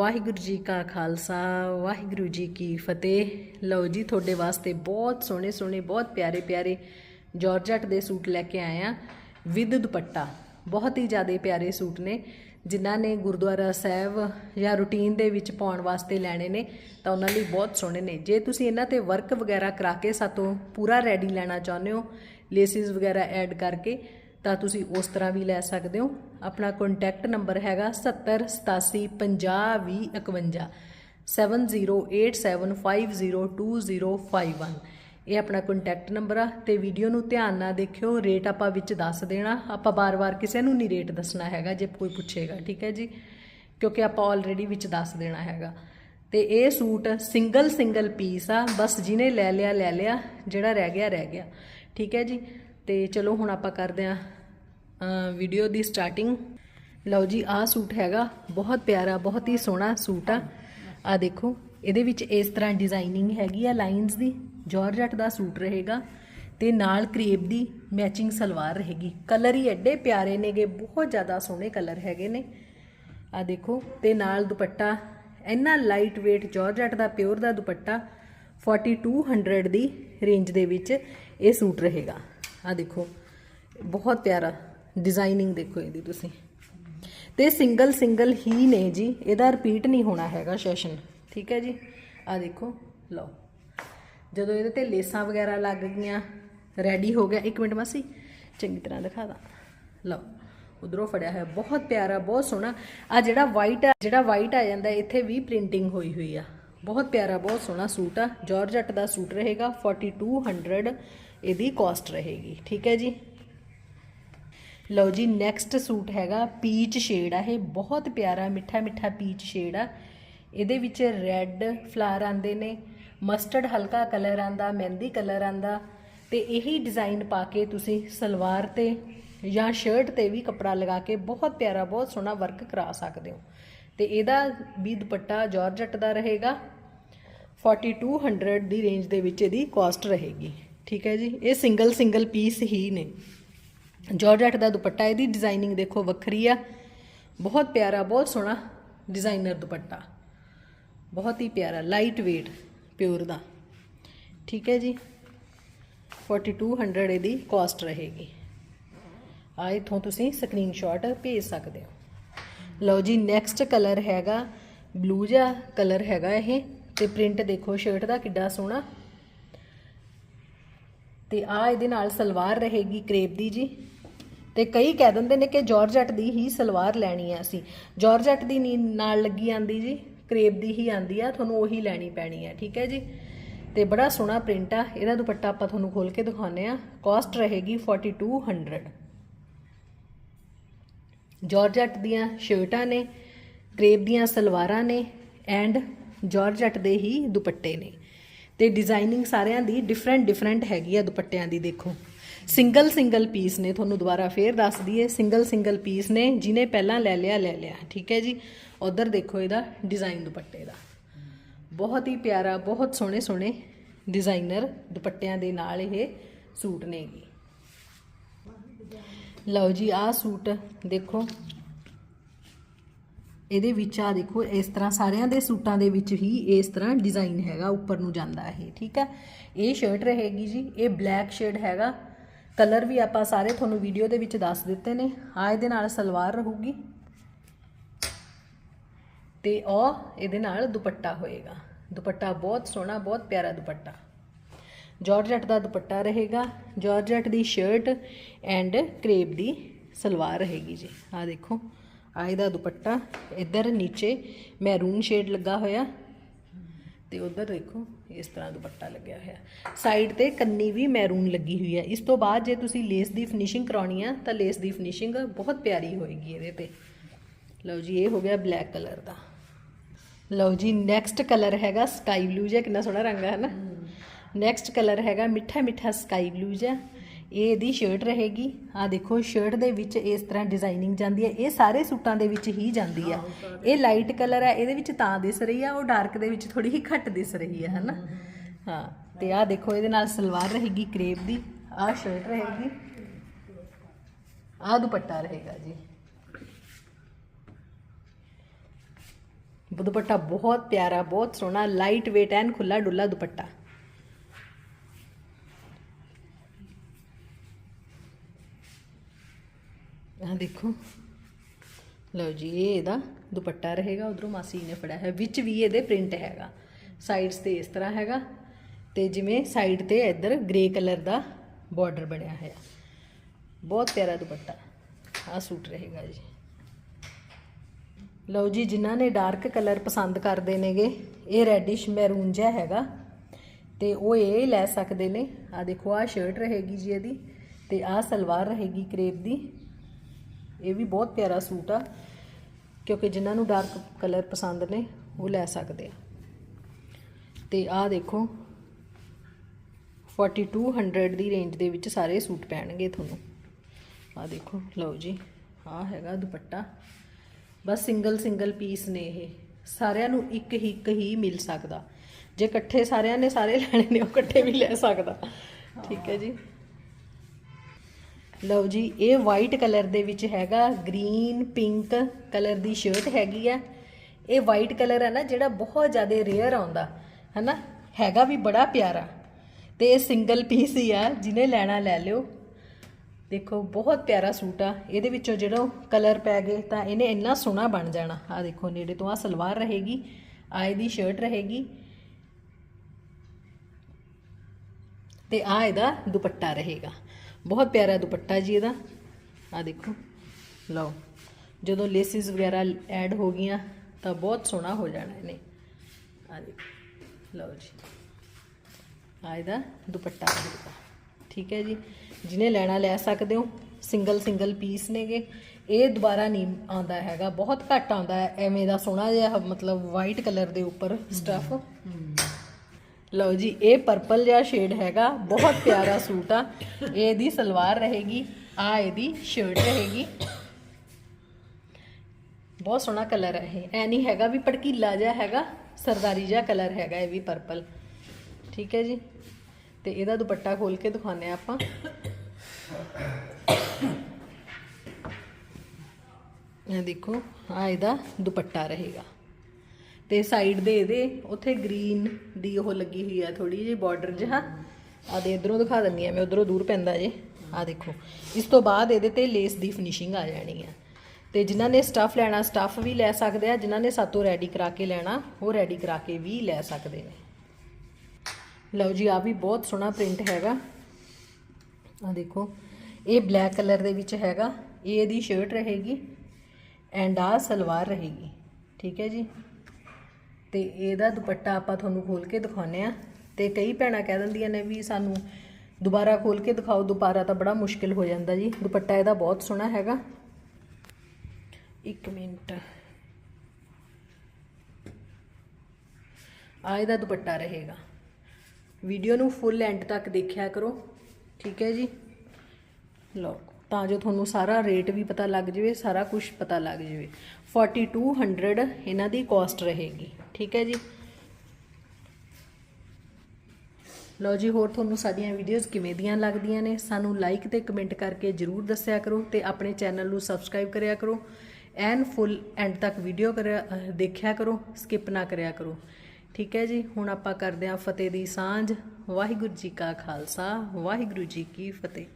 ਵਾਹਿਗੁਰੂ ਜੀ ਕਾ ਖਾਲਸਾ, ਵਾਹਿਗੁਰੂ ਜੀ ਕੀ ਫਤਿਹ। ਲਓ ਜੀ, ਤੁਹਾਡੇ ਵਾਸਤੇ ਬਹੁਤ ਸੋਹਣੇ ਸੋਹਣੇ, ਬਹੁਤ ਪਿਆਰੇ ਪਿਆਰੇ ਜਾਰਜਟ ਦੇ ਸੂਟ ਲੈ ਕੇ ਆਏ ਆ ਵਿਦ ਦੁਪੱਟਾ, ਬਹੁਤ ਹੀ ਜ਼ਿਆਦਾ ਪਿਆਰੇ ਸੂਟ ਨੇ, ਜਿਨ੍ਹਾਂ ਨੇ ਗੁਰਦੁਆਰਾ ਸਾਹਿਬ ਜਾਂ ਰੂਟੀਨ ਦੇ ਵਿੱਚ ਪਾਉਣ ਵਾਸਤੇ ਲੈਣੇ ਨੇ, ਤਾਂ ਉਹਨਾਂ ਲਈ ਬਹੁਤ ਸੋਹਣੇ ਨੇ। ਜੇ ਤੁਸੀਂ ਇਹਨਾਂ ਤੇ ਵਰਕ ਵਗੈਰਾ ਕਰਾ ਕੇ ਸਾਤੋਂ ਪੂਰਾ ਰੈਡੀ ਲੈਣਾ ਚਾਹੁੰਦੇ ਹੋ, ਲੇਸਿਸ ਵਗੈਰਾ ਐਡ ਕਰਕੇ ਤਾਂ ਤੁਸੀਂ ਉਸ ਤਰ੍ਹਾਂ ਵੀ ਲੈ ਸਕਦੇ ਹੋ। ਆਪਣਾ ਕੰਟੈਕਟ ਨੰਬਰ ਹੈਗਾ 7087502051 7087502051 ਇਹ ਆਪਣਾ ਕੰਟੈਕਟ ਨੰਬਰ ਆ ਤੇ ਵੀਡੀਓ ਨੂੰ ਧਿਆਨ ਨਾਲ ਦੇਖਿਓ ਰੇਟ ਆਪਾਂ ਵਿੱਚ ਦੱਸ ਦੇਣਾ। ਆਪਾਂ ਬਾਰ-ਬਾਰ ਕਿਸੇ ਨੂੰ ਨਹੀਂ ਰੇਟ ਦੱਸਣਾ ਹੈਗਾ ਜੇ ਕੋਈ ਪੁੱਛੇਗਾ, ਠੀਕ ਹੈ ਜੀ? ਕਿਉਂਕਿ ਆਪਾਂ ਆਲਰੇਡੀ ਵਿੱਚ ਦੱਸ ਦੇਣਾ ਹੈਗਾ। ਤੇ ਇਹ ਸੂਟ ਸਿੰਗਲ ਸਿੰਗਲ ਪੀਸ ਆ, ਬਸ ਜਿਹਨੇ ਲੈ ਲਿਆ ਲੈ ਲਿਆ, ਜਿਹੜਾ ਰਹਿ ਗਿਆ ਰਹਿ ਗਿਆ। ਠੀਕ ਹੈ ਜੀ? ਤੇ ਚਲੋ ਹੁਣ ਆਪਾਂ ਕਰਦੇ ਆ ਵੀਡੀਓ ਦੀ ਸਟਾਰਟਿੰਗ ਲਓ ਜੀ, ਆਹ ਸੂਟ ਹੈਗਾ, ਬਹੁਤ ਪਿਆਰਾ, ਬਹੁਤ ਹੀ ਸੋਹਣਾ ਸੂਟ ਆ। ਆ ਦੇਖੋ, ਇਹਦੇ ਵਿੱਚ ਇਸ ਤਰ੍ਹਾਂ ਡਿਜ਼ਾਈਨਿੰਗ ਹੈਗੀ ਆ ਲਾਈਨਸ ਦੀ ਜਾਰਜਟ ਦਾ ਸੂਟ ਰਹੇਗਾ ਤੇ ਨਾਲ ਕ੍ਰੇਪ ਦੀ ਮੈਚਿੰਗ ਸਲਵਾਰ ਰਹੇਗੀ। ਕਲਰ ਹੀ ਐਡੇ ਪਿਆਰੇ ਨੇਗੇ, ਬਹੁਤ ਜ਼ਿਆਦਾ ਸੋਹਣੇ ਕਲਰ ਹੈਗੇ ਨੇ। ਆ ਦੇਖੋ, ਤੇ ਨਾਲ ਦੁਪੱਟਾ, ਇੰਨਾ ਲਾਈਟ weight ਜਾਰਜਟ ਦਾ ਪਿਓਰ ਦਾ ਦੁਪੱਟਾ 4200 ਦੀ ਰੇਂਜ ਦੇ ਵਿੱਚ ਇਹ ਸੂਟ ਰਹੇਗਾ। ਆ ਦੇਖੋ, ਬਹੁਤ ਪਿਆਰਾ ਡਿਜ਼ਾਈਨਿੰਗ ਦੇਖੋ ਇਹਦੀ ਤੁਸੀਂ। ਤੇ ਸਿੰਗਲ ਸਿੰਗਲ ਹੀ ਨੇ ਜੀ, ਇਹਦਾ ਰਿਪੀਟ ਨਹੀਂ ਹੋਣਾ ਹੈਗਾ ਸੈਸ਼ਨ ਠੀਕ ਹੈ ਜੀ? ਆ ਦੇਖੋ, ਲਓ। ਜਦੋਂ ਇਹਦੇ ਤੇ ਲੇਸਾਂ ਵਗੈਰਾ ਲੱਗ ਗਈਆਂ ਰੈਡੀ ਹੋ ਗਿਆ 1 ਮਿੰਟ ਮਾਸੀ, ਚੰਗੀ ਤਰ੍ਹਾਂ ਦਿਖਾ ਦਾਂ। ਲਓ, ਉਧਰੋਂ ਫੜਿਆ ਹੋਇਆ, ਬਹੁਤ ਪਿਆਰਾ, ਬਹੁਤ ਸੋਹਣਾ। ਆ ਜਿਹੜਾ ਵਾਈਟ ਆ, ਜਿਹੜਾ ਵਾਈਟ ਆ ਜਾਂਦਾ, ਇੱਥੇ ਵੀ ਪ੍ਰਿੰਟਿੰਗ ਹੋਈ ਹੋਈ ਆ। ਬਹੁਤ ਪਿਆਰਾ, ਬਹੁਤ ਸੋਹਣਾ ਸੂਟ ਆ। ਜਾਰਜਟ ਦਾ ਸੂਟ ਰਹੇਗਾ 4200 ਇਹਦੀ ਕਾਸਟ ਰਹੇਗੀ, ਠੀਕ ਹੈ ਜੀ? ਲਓ ਜੀ ਨੈਕਸਟ ਸੂਟ ਹੈਗਾ ਪੀਚ ਸ਼ੇਡ ਆ, ਇਹ ਬਹੁਤ ਪਿਆਰਾ, ਮਿੱਠਾ ਮਿੱਠਾ ਪੀਚ ਸ਼ੇਡ ਆ। ਇਹਦੇ ਵਿੱਚ ਰੈੱਡ ਫਲਾਰ ਆਂਦੇ ਨੇ ਮਸਟਰਡ ਹਲਕਾ ਕਲਰ ਆਂਦਾ ਮਹਿੰਦੀ ਕਲਰ ਆਂਦਾ ਤੇ ਇਹੀ ਡਿਜ਼ਾਈਨ ਪਾ ਕੇ ਤੁਸੀਂ ਸਲਵਾਰ ਤੇ ਜਾਂ ਸ਼ਰਟ ਤੇ ਵੀ ਕੱਪੜਾ ਲਗਾ ਕੇ ਬਹੁਤ ਪਿਆਰਾ, ਬਹੁਤ ਸੋਹਣਾ ਵਰਕ ਕਰਾ ਸਕਦੇ ਹੋ। ਤੇ ਇਹਦਾ ਵੀ ਦੁਪੱਟਾ ਜਾਰਜਟ ਦਾ ਰਹੇਗਾ 4200 ਦੀ ਰੇਂਜ ਦੇ ਵਿੱਚ ਇਹਦੀ ਕਾਸਟ ਰਹੇਗੀ। ਠੀਕ ਹੈ ਜੀ। ਇਹ ਸਿੰਗਲ ਸਿੰਗਲ ਪੀਸ ਹੀ ਨੇ। ਜਾਰਜਟ ਦਾ ਦੁਪੱਟਾ, ਇਹਦੀ ਡਿਜ਼ਾਈਨਿੰਗ ਦੇਖੋ ਵੱਖਰੀ ਆ। ਬਹੁਤ ਪਿਆਰਾ, ਬਹੁਤ ਸੋਹਣਾ ਡਿਜ਼ਾਈਨਰ ਦੁਪੱਟਾ। ਬਹੁਤ ਹੀ ਪਿਆਰਾ ਲਾਈਟ weight ਪਿਓਰ ਦਾ। ਠੀਕ ਹੈ ਜੀ। 4200 ਇਹਦੀ ਕਾਸਟ ਰਹੇਗੀ। ਆ ਇਥੋਂ ਤੁਸੀਂ ਸਕਰੀਨਸ਼ਾਟ ਭੇਜ ਸਕਦੇ ਹੋ। ਲਓ ਜੀ ਨੈਕਸਟ ਕਲਰ ਹੈਗਾ ਬਲੂ ਜਿਹਾ ਕਲਰ ਹੈਗਾ ਇਹ। ਤੇ ਪ੍ਰਿੰਟ ਦੇਖੋ ਸ਼ਰਟ ਦਾ ਕਿੱਡਾ ਸੋਹਣਾ। ਤੇ ਆ ਇਹਦੇ ਨਾਲ ਸਲਵਾਰ ਰਹੇਗੀ ਕਰੇਪ ਦੀ ਜੀ। ਤੇ ਕਈ ਕਹਿ ਦਿੰਦੇ ਨੇ ਕਿ ਜਾਰਜਟ ਦੀ ਹੀ ਸਲਵਾਰ ਲੈਣੀ ਆ ਅਸੀਂ। ਜਾਰਜਟ ਦੀ ਨੀ ਨਾਲ ਲੱਗੀ ਆਂਦੀ ਜੀ ਕਰੇਪ ਦੀ ਹੀ ਆਂਦੀ ਆ, ਤੁਹਾਨੂੰ ਉਹੀ ਲੈਣੀ ਪੈਣੀ ਆ, ਠੀਕ ਹੈ ਜੀ? ਤੇ ਬੜਾ ਸੋਹਣਾ ਪ੍ਰਿੰਟ ਆ, ਇਹਦਾ ਦੁਪੱਟਾ ਆਪਾਂ ਤੁਹਾਨੂੰ ਖੋਲ ਕੇ ਦਿਖਾਉਨੇ ਆ ਕਾਸਟ ਰਹੇਗੀ 4200 ਜਾਰਜਟ ਦੀਆਂ ਸ਼ਰਟਾਂ ਨੇ ਕਰੇਪ ਦੀਆਂ ਸਲਵਾਰਾਂ ਨੇ, ਐਂਡ ਜਾਰਜਟ ਦੇ ਹੀ ਦੁਪੱਟੇ ਨੇ। ਤੇ ਡਿਜ਼ਾਈਨਿੰਗ ਸਾਰਿਆਂ ਦੀ ਡਿਫਰੈਂਟ ਡਿਫਰੈਂਟ ਹੈਗੀ ਆ ਦੁਪੱਟਿਆਂ ਦੀ, ਦੇਖੋ। ਸਿੰਗਲ ਸਿੰਗਲ ਪੀਸ ਨੇ, ਤੁਹਾਨੂੰ ਦੁਬਾਰਾ ਫੇਰ ਦੱਸ ਦਈਏ। ਸਿੰਗਲ ਸਿੰਗਲ ਪੀਸ ਨੇ, ਜਿਹਨੇ ਪਹਿਲਾਂ ਲੈ ਲਿਆ ਲੈ ਲਿਆ। ਠੀਕ ਹੈ ਜੀ? ਉਧਰ ਦੇਖੋ ਇਹਦਾ ਡਿਜ਼ਾਈਨ ਦੁਪੱਟੇ ਦਾ। ਬਹੁਤ ਹੀ ਪਿਆਰਾ, ਬਹੁਤ ਸੋਹਣੇ ਸੋਹਣੇ ਡਿਜ਼ਾਈਨਰ ਦੁਪੱਟਿਆਂ ਦੇ ਨਾਲ ਇਹ ਸੂਟ ਨੇਗੇ। ਲਓ ਜੀ, ਆਹ ਸੂਟ ਦੇਖੋ। ਇਹਦੇ ਵਿੱਚ ਆ ਦੇਖੋ, ਇਸ ਤਰ੍ਹਾਂ ਸਾਰਿਆਂ ਦੇ ਸੂਟਾਂ ਦੇ ਵਿੱਚ ਹੀ ਇਸ ਤਰ੍ਹਾਂ ਡਿਜ਼ਾਈਨ ਹੈਗਾ, ਉੱਪਰ ਨੂੰ ਜਾਂਦਾ ਇਹ, ਠੀਕ ਹੈ? ਇਹ ਸ਼ਰਟ ਰਹੇਗੀ ਜੀ, ਇਹ ਬਲੈਕ ਸ਼ੇਡ ਹੈਗਾ। ਕਲਰ ਵੀ ਆਪਾਂ ਸਾਰੇ ਤੁਹਾਨੂੰ ਵੀਡੀਓ ਦੇ ਵਿੱਚ ਦੱਸ ਦਿੱਤੇ ਨੇ। ਆ ਇਹਦੇ ਨਾਲ ਸਲਵਾਰ ਰਹੂਗੀ। ਤੇ ਉਹ ਇਹਦੇ ਨਾਲ ਦੁਪੱਟਾ ਹੋਏਗਾ। ਦੁਪੱਟਾ ਬਹੁਤ ਸੋਹਣਾ, ਬਹੁਤ ਪਿਆਰਾ ਦੁਪੱਟਾ। ਜਾਰਜਟ ਦਾ ਦੁਪੱਟਾ ਰਹੇਗਾ। ਜਾਰਜਟ ਦੀ ਸ਼ਰਟ ਐਂਡ ਕਰੇਪ ਦੀ ਸਲਵਾਰ ਰਹੇਗੀ ਜੀ। ਆ ਦੇਖੋ। ਆ ਇਹਦਾ ਦੁਪੱਟਾ ਇੱਧਰ ਨੀਚੇ ਮੈਰੂਨ ਸ਼ੇਡ ਲੱਗਾ ਹੋਇਆ ਤੇ ਉਧਰ ਦੇਖੋ ਇਸ ਤਰ੍ਹਾਂ ਦੁਪੱਟਾ ਲੱਗਿਆ ਹੋਇਆ। ਸਾਈਡ ਤੇ ਕੰਨੀ ਵੀ ਮੈਰੂਨ ਲੱਗੀ ਹੋਈ ਹੈ। ਇਸ ਤੋਂ ਬਾਅਦ ਜੇ ਤੁਸੀਂ ਲੇਸ ਦੀ ਫਿਨਿਸ਼ਿੰਗ ਕਰਾਉਣੀ ਆ ਤਾਂ ਲੇਸ ਦੀ ਫਿਨਿਸ਼ਿੰਗ ਬਹੁਤ ਪਿਆਰੀ ਹੋਏਗੀ ਇਹਦੇ ਤੇ। ਲਓ ਜੀ ਇਹ ਹੋ ਗਿਆ ਬਲੈਕ ਕਲਰ ਦਾ। ਲਓ ਜੀ ਨੈਕਸਟ ਕਲਰ ਹੈਗਾ ਸਕਾਈ ਬਲੂ ਜਿਹਾ ਕਿੰਨਾ ਸੋਹਣਾ ਰੰਗ ਹੈ। ਨਾ ਨੈਕਸਟ ਕਲਰ ਹੈਗਾ ਮਿੱਠਾ ਮਿੱਠਾ ਸਕਾਈ ਬਲੂ ਜਿਹਾ। ਇਹ ਇਹਦੀ ਸ਼ਰਟ ਰਹੇਗੀ। ਆ ਦੇਖੋ ਸ਼ਰਟ ਦੇ ਵਿੱਚ ਇਸ ਤਰ੍ਹਾਂ ਡਿਜ਼ਾਈਨਿੰਗ ਜਾਂਦੀ ਹੈ। ਇਹ ਸਾਰੇ ਸੂਟਾਂ ਦੇ ਵਿੱਚ ਹੀ ਜਾਂਦੀ ਹੈ। ਇਹ ਲਾਈਟ ਕਲਰ ਹੈ ਇਹਦੇ ਵਿੱਚ ਤਾਂ ਦਿਸ ਰਹੀ ਆ ਉਹ ਡਾਰਕ ਦੇ ਵਿੱਚ ਥੋੜੀ ਹੀ ਘੱਟ ਦਿਸ ਰਹੀ ਹੈ ਹਨਾ? ਹਾਂ ਤੇ ਆ ਦੇਖੋ ਇਹਦੇ ਨਾਲ ਸਲਵਾਰ ਰਹੇਗੀ ਕਰੇਪ ਦੀ। ਆ ਸ਼ਰਟ ਰਹੇਗੀ। ਆ ਦੁਪੱਟਾ ਰਹੇਗਾ ਜੀ। ਦੁਪੱਟਾ ਬਹੁਤ ਪਿਆਰਾ ਬਹੁਤ ਸੋਹਣਾ ਲਾਈਟ weight ਐਨ ਖੁੱਲਾ ਡੁੱਲਾ ਦੁਪੱਟਾ ਆ ਦੇਖੋ। ਲਓ ਜੀ, ਇਹ ਇਹਦਾ ਦੁਪੱਟਾ ਰਹੇਗਾ, ਉਧਰੋਂ ਮਾਸੀ ਨੇ ਫੜਿਆ ਹੈ। ਵਿੱਚ ਵੀ ਇਹਦੇ ਪ੍ਰਿੰਟ ਹੈਗਾ। ਸਾਈਡਸ ਤੇ ਇਸ ਤਰ੍ਹਾਂ ਹੈਗਾ। ਤੇ ਜਿਵੇਂ ਸਾਈਡ ਤੇ ਇੱਧਰ ਗ੍ਰੇ ਕਲਰ ਦਾ ਬਾਰਡਰ ਬਣਿਆ ਹੋਇਆ। ਬਹੁਤ ਪਿਆਰਾ ਦੁਪੱਟਾ। ਆ ਸੂਟ ਰਹੇਗਾ ਜੀ। ਲਓ ਜੀ, ਜਿਨ੍ਹਾਂ ਨੇ ਡਾਰਕ ਕਲਰ ਪਸੰਦ ਕਰਦੇ ਨੇਗੇ, ਇਹ ਰੈਡਿਸ਼ ਮੈਰੂਨ ਜਿਹਾ ਹੈਗਾ। ਤੇ ਉਹ ਇਹ ਲੈ ਸਕਦੇ ਨੇ। ਆ ਦੇਖੋ ਆ ਸ਼ਰਟ ਰਹੇਗੀ ਜੀ ਇਹਦੀ। ਤੇ ਆ ਸਲਵਾਰ ਰਹੇਗੀ ਕਰੇਪ ਦੀ। ਇਹ ਵੀ ਬਹੁਤ ਪਿਆਰਾ ਸੂਟ ਆ, ਕਿਉਂਕਿ ਜਿਨ੍ਹਾਂ ਨੂੰ ਡਾਰਕ ਕਲਰ ਪਸੰਦ ਨੇ, ਉਹ ਲੈ ਸਕਦੇ ਆ। ਤੇ ਆਹ ਦੇਖੋ 4200 ਦੀ ਰੇਂਜ ਦੇ ਵਿੱਚ ਸਾਰੇ ਸੂਟ ਪੈਣਗੇ ਤੁਹਾਨੂੰ। ਆਹ ਦੇਖੋ, ਲਓ ਜੀ, ਆਹ ਹੈਗਾ ਦੁਪੱਟਾ। ਬਸ ਸਿੰਗਲ ਸਿੰਗਲ ਪੀਸ ਨੇ ਇਹ। ਸਾਰਿਆਂ ਨੂੰ ਇੱਕ ਹੀ ਇੱਕ ਹੀ ਮਿਲ ਸਕਦਾ। ਜੇ ਇਕੱਠੇ ਸਾਰਿਆਂ ਨੇ ਸਾਰੇ ਲੈਣੇ ਨੇ, ਉਹ ਇਕੱਠੇ ਵੀ ਲੈ ਸਕਦਾ। ਠੀਕ ਹੈ ਜੀ। ਲਓ ਜੀ, ਇਹ ਵਾਈਟ ਕਲਰ ਦੇ ਵਿੱਚ ਹੈਗਾ ਗ੍ਰੀਨ ਪਿੰਕ ਕਲਰ ਦੀ ਸ਼ਰਟ ਹੈਗੀ ਆ। ਇਹ ਵਾਈਟ ਕਲਰ ਹੈ ਨਾ, ਜਿਹੜਾ ਬਹੁਤ ਜ਼ਿਆਦਾ ਰੇਅਰ ਆਉਂਦਾ, ਹੈਨਾ? ਹੈਗਾ ਵੀ ਬੜਾ ਪਿਆਰਾ। ਤੇ ਇਹ ਸਿੰਗਲ ਪੀਸ ਹੀ ਆ, ਜਿਹਨੇ ਲੈਣਾ ਲੈ ਲਿਓ। ਦੇਖੋ, ਬਹੁਤ ਪਿਆਰਾ ਸੂਟ ਆ। ਇਹਦੇ ਵਿੱਚੋਂ ਜਿਹੜਾ ਕਲਰ ਪੈ ਗਏ, ਤਾਂ ਇਹਨੇ ਇੰਨਾ ਸੋਹਣਾ ਬਣ ਜਾਣਾ। ਆ ਦੇਖੋ, ਨੇੜੇ ਤੋਂ ਆ ਸਲਵਾਰ ਰਹੇਗੀ ਆ ਇਹਦੀ ਸ਼ਰਟ ਰਹੇਗੀ। ਤੇ ਆ ਇਹਦਾ ਦੁਪੱਟਾ ਰਹੇਗਾ। ਬਹੁਤ ਪਿਆਰਾ ਦੁਪੱਟਾ ਜੀ ਇਹਦਾ। ਆ ਦੇਖੋ। ਲਓ, ਜਦੋਂ ਲੇਸਿਸ ਵਗੈਰਾ ਐਡ ਹੋ ਗਈਆਂ, ਤਾਂ ਬਹੁਤ ਸੋਹਣਾ ਹੋ ਜਾਣਾ ਇਹਨੇ। ਆ ਦੇਖੋ। ਲਓ ਜੀ। ਆ ਇਹਦਾ ਦੁਪੱਟਾ ਠੀਕ ਹੈ ਜੀ। ਜਿਹਨੇ ਲੈਣਾ ਲੈ ਸਕਦੇ ਹੋ। ਸਿੰਗਲ ਸਿੰਗਲ ਪੀਸ ਨੇਗੇ। ਇਹ ਦੁਬਾਰਾ ਨਹੀਂ ਆਉਂਦਾ ਹੈਗਾ। ਬਹੁਤ ਘੱਟ ਆਉਂਦਾ ਐਵੇਂ ਦਾ ਸੋਹਣਾ ਜਿਹਾ ਮਤਲਬ ਵਾਈਟ ਕਲਰ ਦੇ ਉੱਪਰ ਸਟਫ ਲਓ ਜੀ, ਇਹ ਪਰਪਲ ਜਿਹਾ ਸ਼ੇਡ ਹੈਗਾ, ਬਹੁਤ ਪਿਆਰਾ ਸੂਟ ਆ। ਇਹਦੀ ਸਲਵਾਰ ਰਹੇਗੀ, ਆ ਇਹਦੀ ਸ਼ਰਟ ਰਹੇਗੀ। ਬਹੁਤ ਸੋਹਣਾ ਕਲਰ ਹੈ ਇਹ। ਐ ਨਹੀਂ ਹੈਗਾ ਵੀ ਭੜਕੀਲਾ ਜਿਹਾ ਹੈਗਾ, ਸਰਦਾਰੀ ਜਿਹਾ ਕਲਰ ਹੈਗਾ ਇਹ ਵੀ ਪਰਪਲ ਠੀਕ ਹੈ ਜੀ? ਤੇ ਇਹਦਾ ਦੁਪੱਟਾ ਖੋਲ ਕੇ ਦਿਖਾਉਂਦੇ ਆ ਆਪਾਂ। ਇਹ ਦੇਖੋ, ਆ ਇਹਦਾ ਦੁਪੱਟਾ ਰਹੇਗਾ। ਤੇ ਸਾਈਡ ਦੇ ਇਹਦੇ, ਉੱਥੇ ਗ੍ਰੀਨ ਦੀ ਉਹ ਲੱਗੀ ਹੋਈ ਆ ਥੋੜੀ ਜਿਹੀ ਬਾਰਡਰ ਜਿਹਾ। ਆ ਦੇ ਇਧਰੋਂ ਦਿਖਾ ਦਿੰਦੀ ਆ ਮੈਂ ਉਧਰੋਂ ਦੂਰ ਪੈਂਦਾ ਜੇ। ਆ ਦੇਖੋ, ਇਸ ਤੋਂ ਬਾਅਦ ਇਹਦੇ ਤੇ ਲੇਸ ਦੀ ਫਿਨਿਸ਼ਿੰਗ ਆ ਜਾਣੀ ਆ। ਤੇ ਜਿਨ੍ਹਾਂ ਨੇ ਸਟਫ ਲੈਣਾ ਸਟਫ ਵੀ ਲੈ ਸਕਦੇ ਆ, ਜਿਨ੍ਹਾਂ ਨੇ ਸਾਤੋਂ ਰੈਡੀ ਕਰਾ ਕੇ ਲੈਣਾ, ਉਹ ਰੈਡੀ ਕਰਾ ਕੇ ਵੀ ਲੈ ਸਕਦੇ ਨੇ। ਲਓ ਜੀ ਆ ਵੀ ਬਹੁਤ ਸੋਹਣਾ ਪ੍ਰਿੰਟ ਹੈਗਾ। ਆ ਦੇਖੋ, ਇਹ ਬਲੈਕ ਕਲਰ ਦੇ ਵਿੱਚ ਹੈਗਾ। ਇਹ ਇਹਦੀ ਸ਼ਰਟ ਰਹੇਗੀ। ਐਂਡ ਆ ਸਲਵਾਰ ਰਹੇਗੀ। ਠੀਕ ਹੈ ਜੀ? ਤੇ ਇਹਦਾ ਦੁਪੱਟਾ ਆਪਾਂ ਤੁਹਾਨੂੰ ਖੋਲ ਕੇ ਦਿਖਾਉਂਦੇ ਆ ਤੇ ਕਈ ਭੈਣਾਂ ਕਹਿ ਦਿੰਦੀਆਂ ਨੇ ਵੀ ਸਾਨੂੰ ਦੁਬਾਰਾ ਖੋਲ ਕੇ ਦਿਖਾਓ, ਦੁਬਾਰਾ ਤਾਂ ਬੜਾ ਮੁਸ਼ਕਿਲ ਹੋ ਜਾਂਦਾ ਜੀ। ਦੁਪੱਟਾ ਇਹਦਾ ਬਹੁਤ ਸੋਹਣਾ ਹੈਗਾ। 1 ਮਿੰਟ। ਆ ਇਹਦਾ ਦੁਪੱਟਾ ਰਹੇਗਾ। ਵੀਡੀਓ ਨੂੰ ਫੁੱਲ ਐਂਡ ਤੱਕ ਦੇਖਿਆ ਕਰੋ। ਠੀਕ ਹੈ ਜੀ? ਲਓ, ਤਾਂ ਜੋ ਤੁਹਾਨੂੰ ਸਾਰਾ ਰੇਟ ਵੀ ਪਤਾ ਲੱਗ ਜਾਵੇ, ਸਾਰਾ ਕੁਝ ਪਤਾ ਲੱਗ ਜਾਵੇ। 4200 ਇਹਨਾਂ ਦੀ ਕਾਸਟ ਰਹੇਗੀ। ਠੀਕ ਹੈ ਜੀ। ਲਓ ਜੀ, ਹੋਰ ਤੁਹਾਨੂੰ ਸਾਡੀਆਂ ਵੀਡੀਓਜ਼ ਕਿਵੇਂ ਦੀਆਂ ਲੱਗਦੀਆਂ ਨੇ, ਸਾਨੂੰ ਲਾਈਕ ਤੇ ਕਮੈਂਟ ਕਰਕੇ ਜਰੂਰ ਦੱਸਿਆ ਕਰੋ ਤੇ ਆਪਣੇ ਚੈਨਲ ਨੂੰ ਸਬਸਕ੍ਰਾਈਬ ਕਰਿਆ ਕਰੋ ਐਨ ਫੁੱਲ ਐਂਡ ਤੱਕ ਵੀਡੀਓ ਕਰਿਆ ਦੇਖਿਆ ਕਰੋ ਸਕਿਪ ਨਾ ਕਰਿਆ ਕਰੋ। ਠੀਕ ਹੈ ਜੀ, ਹੁਣ ਆਪਾਂ ਕਰਦੇ ਹਾਂ ਫਤਿਹ ਦੀ ਸਾਂਝ। ਵਾਹਿਗੁਰੂ ਜੀ ਕਾ ਖਾਲਸਾ, ਵਾਹਿਗੁਰੂ ਜੀ ਕੀ ਫਤਿਹ।